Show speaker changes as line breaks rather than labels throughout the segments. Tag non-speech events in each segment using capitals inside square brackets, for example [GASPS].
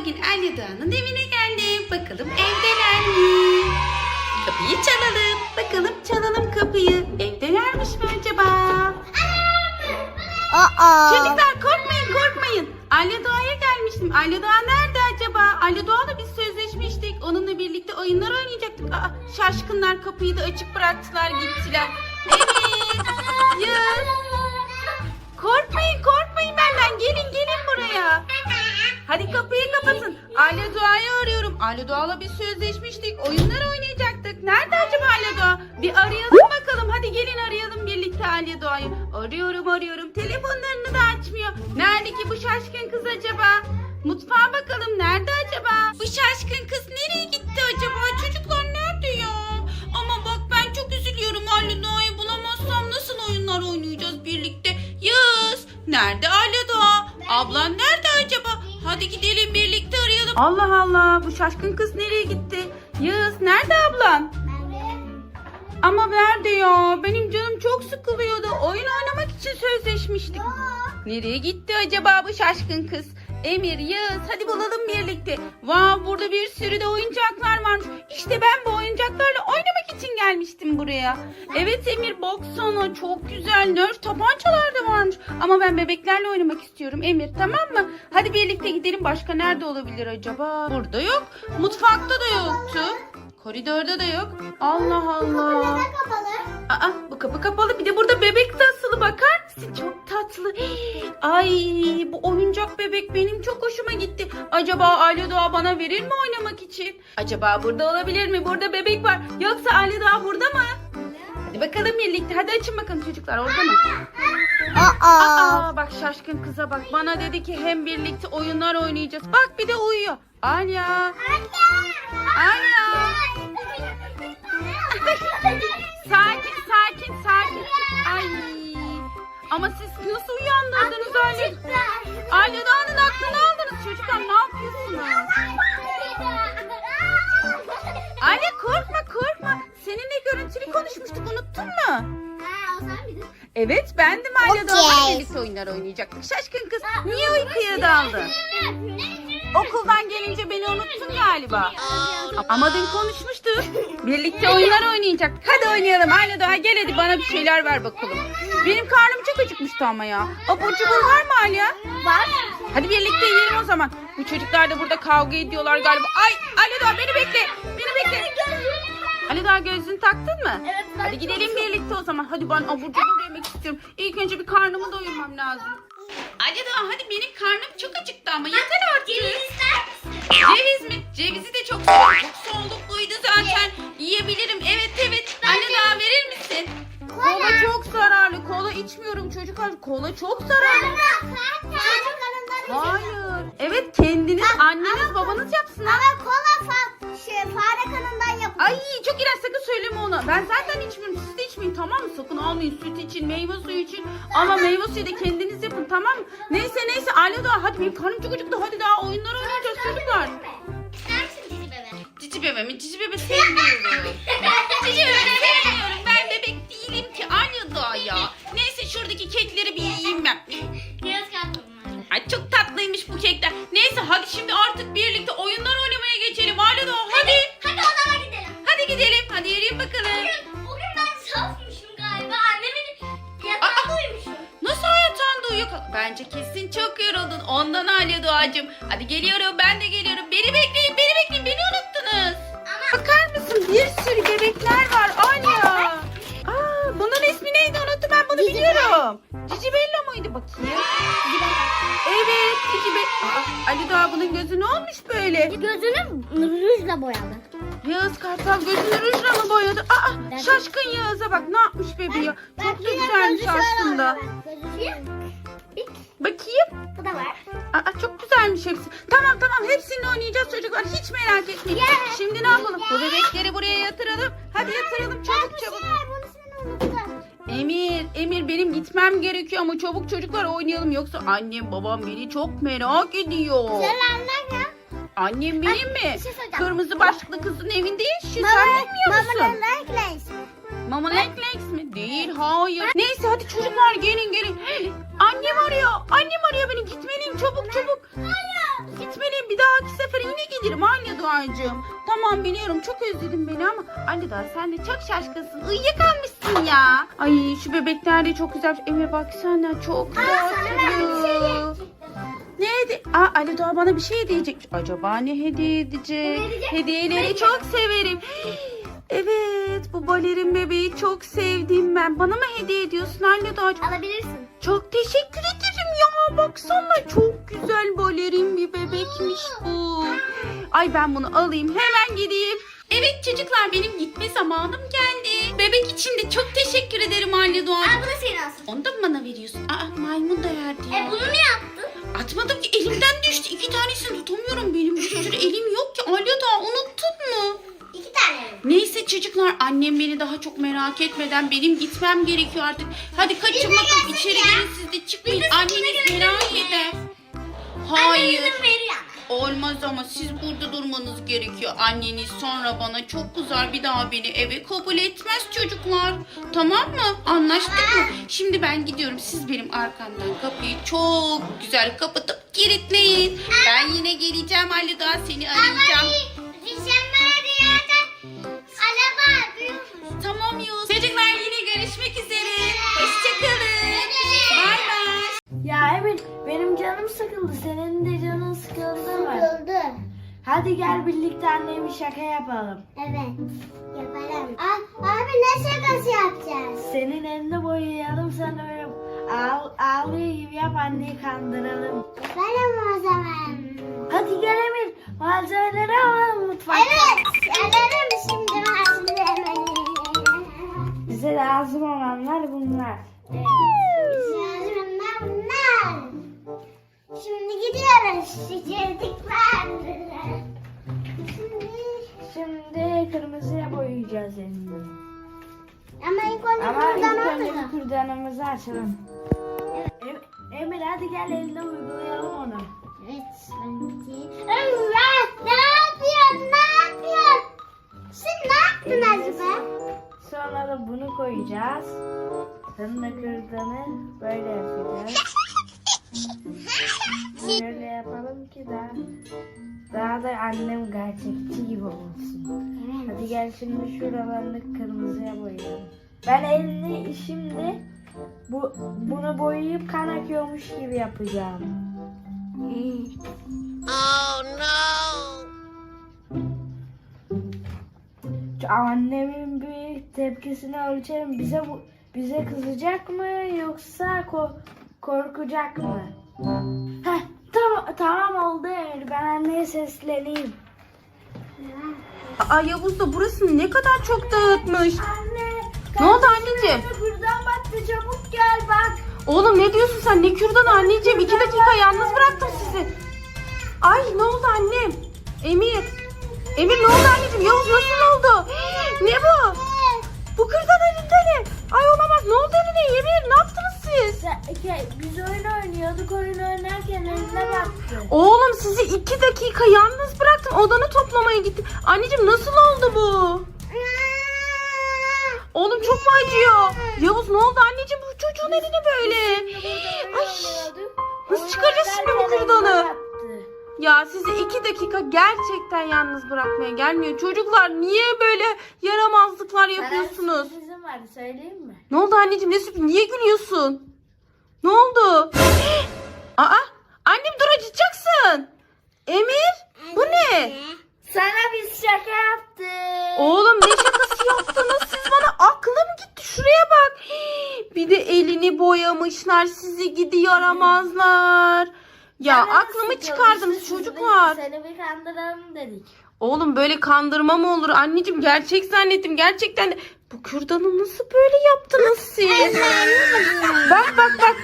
bugün Alya Doğan'ın evine geldim. Bakalım evdeler mi? Kapıyı çalalım. Bakalım çalalım kapıyı. Evdelermiş mi acaba?
Aa.
Çocuklar korkmayın korkmayın. Alya Doğa'ya gelmiştim. Alya Doğa nerede acaba? Alya Doğa'la biz sözleşmiştik. Onunla birlikte oyunlar oynayacaktık. Aa, şaşkınlar kapıyı da açık bıraktılar gittiler. Evet. Yaz. Korkmayın korkmayın benden. Gelin gelin buraya. Hadi kapıyı kapatın. Alya Doğa'yı arıyorum. Alya Doğa'la biz sözleşmiştik. Oyunlar oynayacaktık. Nerede acaba Alya Doğa? Bir arayalım bakalım. Hadi gelin arayalım birlikte Alya Doğa'yı. Arıyorum arıyorum. Telefonlarını da açmıyor. Nerede ki bu şaşkın kız acaba? Mutfağa bakalım. Nerede acaba? Gidelim birlikte arayalım. Allah Allah bu şaşkın kız nereye gitti? Yağız nerede ablan? Ama nerede ya? Benim canım çok sıkılıyordu. Oyun oynamak için sözleşmiştik. Nereye gitti acaba bu şaşkın kız? Emir, Yağız hadi bulalım birlikte. Vav burada bir sürü de oyuncaklar varmış. İşte ben bu oyuncaklarla oynamak için gelmiştim buraya. Evet Emir baksana çok güzel nerf tabancalar da varmış. Ama ben bebeklerle oynamak istiyorum Emir tamam mı? Hadi birlikte gidelim. Başka nerede olabilir acaba? Burada yok. Mutfakta da yoktu. Koridorda da yok. Allah Allah.
kapalı.
Aa bu kapı kapalı. Bir de burada bebek asılı bakar mısın? Çok tatlı. Ay bu oyuncak bebek benim çok hoşuma gitti. Acaba Alya Doğa bana verir mi oynamak için? Acaba burada olabilir mi? Burada bebek var. Yoksa Alya Doğa burada mı? Hadi bakalım birlikte. Hadi açın bakalım çocuklar orada mı?
Aa.
Aa bak şaşkın kıza bak. Bana dedi ki hem birlikte oyunlar oynayacağız. Bak bir de uyuyor. Alya. Alya. Sakin sakin. Ay. Ama siz nasıl uyandırdınız? Alya Doğan'ın aklını aldınız çocuklar. Ne yapıyorsunuz? Alya korkma korkma. Seninle görüntülü konuşmuştuk unuttun mu? Evet bendim Alya Doğan'la
Okey.
birlikte oyunlar oynayacaktık. Şaşkın kız niye uykuya daldın? Okuldan gelince beni unuttun galiba. Ama dün konuşmuştuk. Birlikte oyunlar oynayacaktık. Hadi oynayalım. Ayla Doğa gel hadi bana bir şeyler ver bakalım. Benim karnım çok acıkmıştı ama ya. Abur cubur var mı Alya?
Var.
Hadi birlikte yiyelim o zaman. Bu çocuklar da burada kavga ediyorlar galiba. Ay Alya Doğa beni bekle. Beni bekle. Ali daha gözlüğünü taktın mı?
Evet,
Hadi gidelim birlikte o zaman. Hadi ben abur cubur yemek istiyorum. İlk önce bir karnımı doyurmam lazım. Ali daha hadi benim karnım çok acıktı ama yeter artık. Ceviz mi? Cevizi de çok seviyorum. Çok soğukluydu zaten. Yiyebilirim. Evet evet. Anne daha verir misin? Kola çok zararlı. Kola içmiyorum çocuklar. Kola çok zararlı. Hayır. Evet kendiniz anneniz babanız yapsın ha.
Ama kola fa şey, fare yap.
Ay çok iğrenç sakın söyleme onu. Ben zaten içmiyorum. Siz de içmeyin tamam mı? Sakın almayın süt için, meyve suyu için. Ama meyve suyu da kendiniz yapın tamam mı? Neyse neyse Aile daha hadi benim karnım çok acıktı. Hadi daha oyunlar oynayacağız çocuklar. Cici bebe mi? Cici bebe sevmiyorum. [LAUGHS] Cici bebe sevmiyorum. Ben bebek değilim ki. Aile daha ya. Neyse şuradaki kekleri bir yiyeyim ben. Çok yoruldun. Ondan Alya Doğacığım. Hadi geliyorum ben de geliyorum. Beni bekleyin beni bekleyin. Beni unuttunuz. Bakar mısın? Bir sürü bebekler var Alya. Aa, bunun ismi neydi unuttum ben bunu
Cici
biliyorum. Cici Bella mıydı bakayım? Evet Cici Bella. Aa, Ali Doğa bunun gözü ne olmuş böyle?
Gözünü rujla boyadı.
Yağız Kartal gözünü rujla mı boyadı? Aa,
Ben-
şaşkın Yağız'a bak ne yapmış bebeği. Çok da güzelmiş aslında.
Gözü
Bakayım.
Bu da var.
Aa, çok güzelmiş hepsi. Tamam tamam hepsini oynayacağız çocuklar. Hiç merak etmeyin.
Yeah.
Şimdi ne yapalım? Bu bebekleri buraya yatıralım. Hadi yatıralım çabuk çabuk. Emir, Emir benim gitmem gerekiyor ama çabuk çocuklar oynayalım. Yoksa annem babam beni çok merak ediyor.
Selamlar ya.
Annem benim mi?
bir şey.
Kırmızı başlıklı kızın evinde yaşıyor.
Mama,
Sen bilmiyor musun?
Mama Legs.
Mama Legs Legs mi? Değil hayır. Neyse hadi çocuklar gelin gelin. Annem arıyor. Annem arıyor beni. Gitmeliyim çabuk çabuk. Gitmeliyim. Bir dahaki gelirim anne Doğacığım. Tamam biliyorum çok özledin beni ama anne Doğa sen de çok şaşkınsın. Uyuyakalmışsın ya. Ay şu bebekler de çok güzel. Emir baksana çok
şey
tatlı. Ne hedi? Aa Ali Doğa bana bir şey diyecek. Acaba ne hediye edecek? Hediyeleri çok severim. Evet bu balerin bebeği çok sevdim ben. Bana mı hediye ediyorsun anne Doğacığım?
Alabilirsin.
Çok teşekkür ederim ya. Baksana çok güzel balerin bir bebekmiş bu. Ay ben bunu alayım hemen gideyim. Evet çocuklar benim gitme zamanım geldi. Bebek için de çok teşekkür ederim anne
Aa
Doğacığım.
bu da senin olsun.
Onu da mı bana veriyorsun? Aa maymun da verdi ya.
E bunu ne yaptın?
Atmadım ki elimden düştü. İki tanesini tutamıyorum benim. Bir sürü elim yok ki. Alya da unuttun mu? Neyse çocuklar annem beni daha çok merak etmeden benim gitmem gerekiyor artık. Hadi kaçın bakalım içeri gelin siz de çıkmayın.
Biz de
Anneniz
sizinle
merak eder. Hayır.
veriyor.
Olmaz ama siz burada durmanız gerekiyor. Anneniz sonra bana çok kızar bir daha beni eve kabul etmez çocuklar. Tamam mı? Anlaştık mı? Şimdi ben gidiyorum. Siz benim arkamdan kapıyı çok güzel kapatıp kilitleyin. Ben yine geleceğim Ali daha seni arayacağım.
Dişenler
Tamam Yunus. Çocuklar yine görüşmek üzere. Hoşçakalın. Bay bay.
Ya Emir benim canım sıkıldı. Senin de canın sıkıldı mı?
Sıkıldı.
Hadi gel birlikte anneye bir şaka yapalım.
Evet. Yaparım. Aa, abi ne şakası yapacağız?
Senin elini boyayalım sana böyle ağ, ağlıyor gibi yap anneyi kandıralım.
Yaparım o zaman.
Hadi gel Emir malzemeleri alalım mutfakta.
Evet. Yaparım
lazım olanlar bunlar.
Şunlar bunlar. Şimdi gidiyoruz. Şişirdikler. Şimdi...
Şimdi kırmızıya boyayacağız elini.
Ama ilk önce
Ama ilk önce bir kürdanımızı açalım. Em- Emir hadi gel eline uygulayalım onu.
Evet. Sanki. Evet. Ne yapıyorsun? Ne yapıyorsun? Sen ne yaptın acaba?
Sonra da bunu koyacağız. Sonra kürdanı böyle yapacağız. Şöyle yapalım ki daha daha da annem gerçekçi gibi olsun. Hadi gel şimdi şuralarını kırmızıya boyayalım. Ben elini şimdi bu bunu boyayıp kan akıyormuş gibi yapacağım. Şu Annemin bir tepkisini ölçelim. Bize bu bize kızacak mı yoksa ko- korkacak mı? Heh, tamam tamam oldu Emir. Ben anneye sesleneyim.
Aa Yavuz da burası ne kadar çok dağıtmış.
Anne.
Ne oldu anneciğim?
Buradan battı çabuk gel bak.
Oğlum ne diyorsun sen? Ne kürdan anneciğim? İki dakika yalnız bıraktım sizi. Ay ne oldu annem? Emir. Emir ne oldu anneciğim? Yavuz nasıl oldu? Ne bu? Bu kürdan elinde ne? Ay olamaz. Ne oldu eline Emir? Ne yaptınız siz?
Ke- Biz oyun oynuyorduk. Oyun oynarken eline battı.
Oğlum sizi iki dakika yalnız bıraktım. Odanı toplamaya gittim. Anneciğim nasıl Ya sizi iki dakika gerçekten yalnız bırakmaya gelmiyor. Çocuklar niye böyle yaramazlıklar yapıyorsunuz?
Bizim var söyleyeyim mi?
Ne oldu anneciğim? Ne sürpriz? Niye gülüyorsun? Ne oldu? [GASPS] Aa, annem dur acıtacaksın. Emir, bu ne?
Sana biz şaka yaptık.
Oğlum ne şakası yaptınız siz bana? Aklım gitti. Şuraya bak. [GASPS] Bir de elini boyamışlar. Sizi gidi yaramazlar. Ya aklımı
sizi-
çocuklar.
Seni bir kandıralım dedik.
Oğlum böyle kandırma mı olur? Anneciğim gerçek zannettim. Gerçekten de. Bu kürdanı nasıl böyle yaptınız siz? bak bak bak.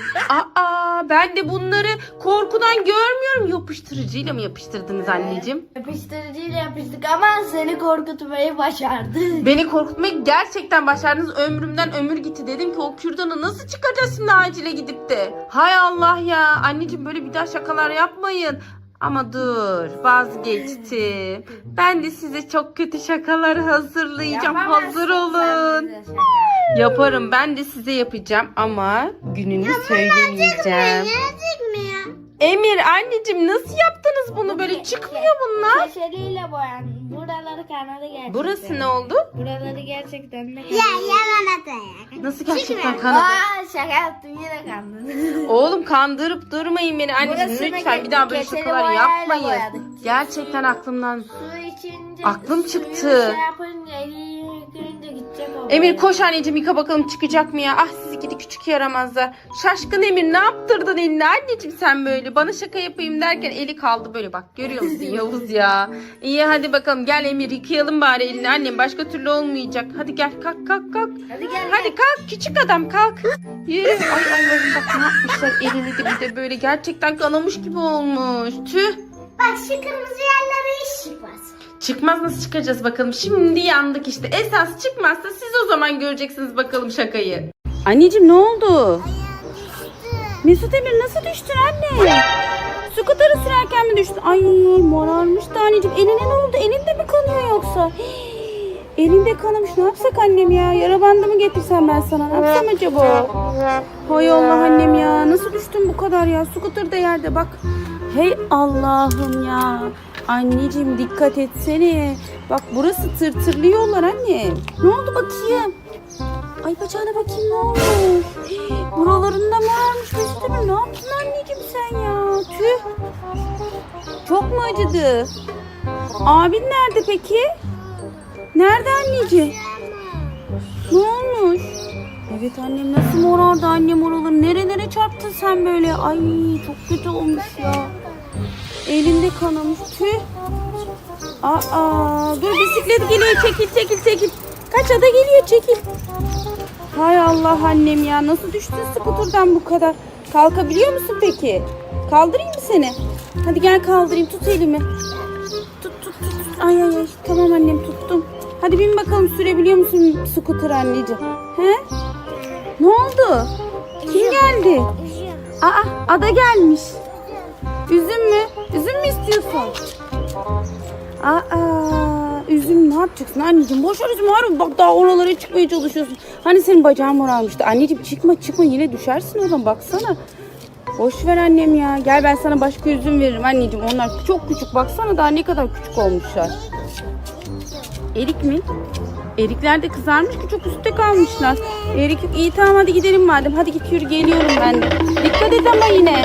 Aa ben de bunları korkudan görmüyorum. Yapıştırıcıyla mı yapıştırdınız anneciğim?
Yapıştırıcıyla yapıştık ama seni korkutmayı başardık.
Beni korkutmayı gerçekten başardınız. Ömrümden ömür gitti. Dedim ki o kürdanı nasıl çıkaracağız şimdi acile gidip de. Hay Allah ya. Anneciğim böyle bir daha şakalar yapmayın. Ama dur vazgeçtim. Ben de size çok kötü şakalar hazırlayacağım. Hazır olun. Yaparım ben de size yapacağım ama gününü
ya?
Emir anneciğim nasıl yaptınız bunu böyle çıkmıyor bunlar.
Köşeliyle boyan. Kanadı gerçekten.
Burası ne oldu?
Buraları gerçekten ne
Ya yalan adı.
Nasıl gerçekten kanadı?
Aa şaka yaptım yine kandın. [LAUGHS]
Oğlum kandırıp durmayın beni anneciğim
Burasını
lütfen bir daha böyle
keçeli
şakalar
boyayla
yapmayın.
boyadık.
Gerçekten aklımdan.
Su içince.
Aklım
suyu
çıktı.
Şey yapınca elini yıkayınca gidecek o.
Emir koş anneciğim yıka bakalım çıkacak mı ya? Ah gidi küçük yaramazlar. Şaşkın Emir ne yaptırdın eline anneciğim sen böyle? Bana şaka yapayım derken eli kaldı böyle bak. Görüyor musun Yavuz ya? İyi hadi bakalım gel Emir yıkayalım bari elini annem başka türlü olmayacak. Hadi gel kalk kalk kalk.
Hadi gel.
Hadi kalk küçük adam kalk. Yürü. Ay Allah'ım bak ne yapmışlar elini de bir de böyle gerçekten kanamış gibi olmuş. Tüh.
Bak şu kırmızı yerlere hiç çıkmaz.
Çıkmaz nasıl çıkacağız bakalım. Şimdi yandık işte. Esas çıkmazsa siz o zaman göreceksiniz bakalım şakayı. Anneciğim ne oldu? Mesut Emir nasıl düştün anne? Scooter'ı sürerken mi düştün? Ay morarmıştı anneciğim. Eline ne oldu? Elinde mi kanıyor yoksa? Hii, [GASPS] Elinde kanamış. Ne yapsak annem ya? Yara bandı mı getirsem ben sana? Ne yapsam acaba? Hay Allah annem ya. Nasıl düştün bu kadar ya? Scooter da yerde bak. Hey Allah'ım ya. Anneciğim dikkat etsene. Bak burası tırtırlıyorlar anne. Ne oldu bakayım? Ay bacağına bakayım ne? Hii, Buralarında mı Mesut Emir? Ne yaptın anneciğim sen ya? Tüh. Çok mu acıdı? Abin nerede peki? Nerede anneciğim? Ne olmuş? Evet annem nasıl morardı annem oraları. Nerelere çarptın sen böyle? Ay çok kötü olmuş ya. Elinde kanamış. Tüh. Aa, dur bisiklet geliyor. Çekil çekil çekil. Kaç ada geliyor çekil. Hay Allah annem ya. Nasıl düştün skuturdan bu kadar? Kalkabiliyor musun peki? Kaldırayım mı seni? Hadi gel kaldırayım. Tut elimi. Tut tut tut. Ay ay ay. Tamam annem tuttum. Hadi bin bakalım sürebiliyor musun skuter anneciğim? He? Ne oldu? Kim geldi? Aa ada gelmiş. Üzüm mü? Üzüm mü istiyorsun? Aa, üzüm ne yapacaksın anneciğim? Boş ver üzüm Harun. Bak daha oralara çıkmaya çalışıyorsun. Hani senin bacağın morarmıştı. Anneciğim çıkma çıkma yine düşersin oradan baksana. Boş ver annem ya. Gel ben sana başka üzüm veririm anneciğim. Onlar çok küçük. Baksana daha ne kadar küçük olmuşlar. Erik mi? Erikler de kızarmış ki çok üstte kalmışlar. Erik iyi tamam hadi gidelim madem. Hadi git yürü geliyorum ben de. Dikkat et ama yine.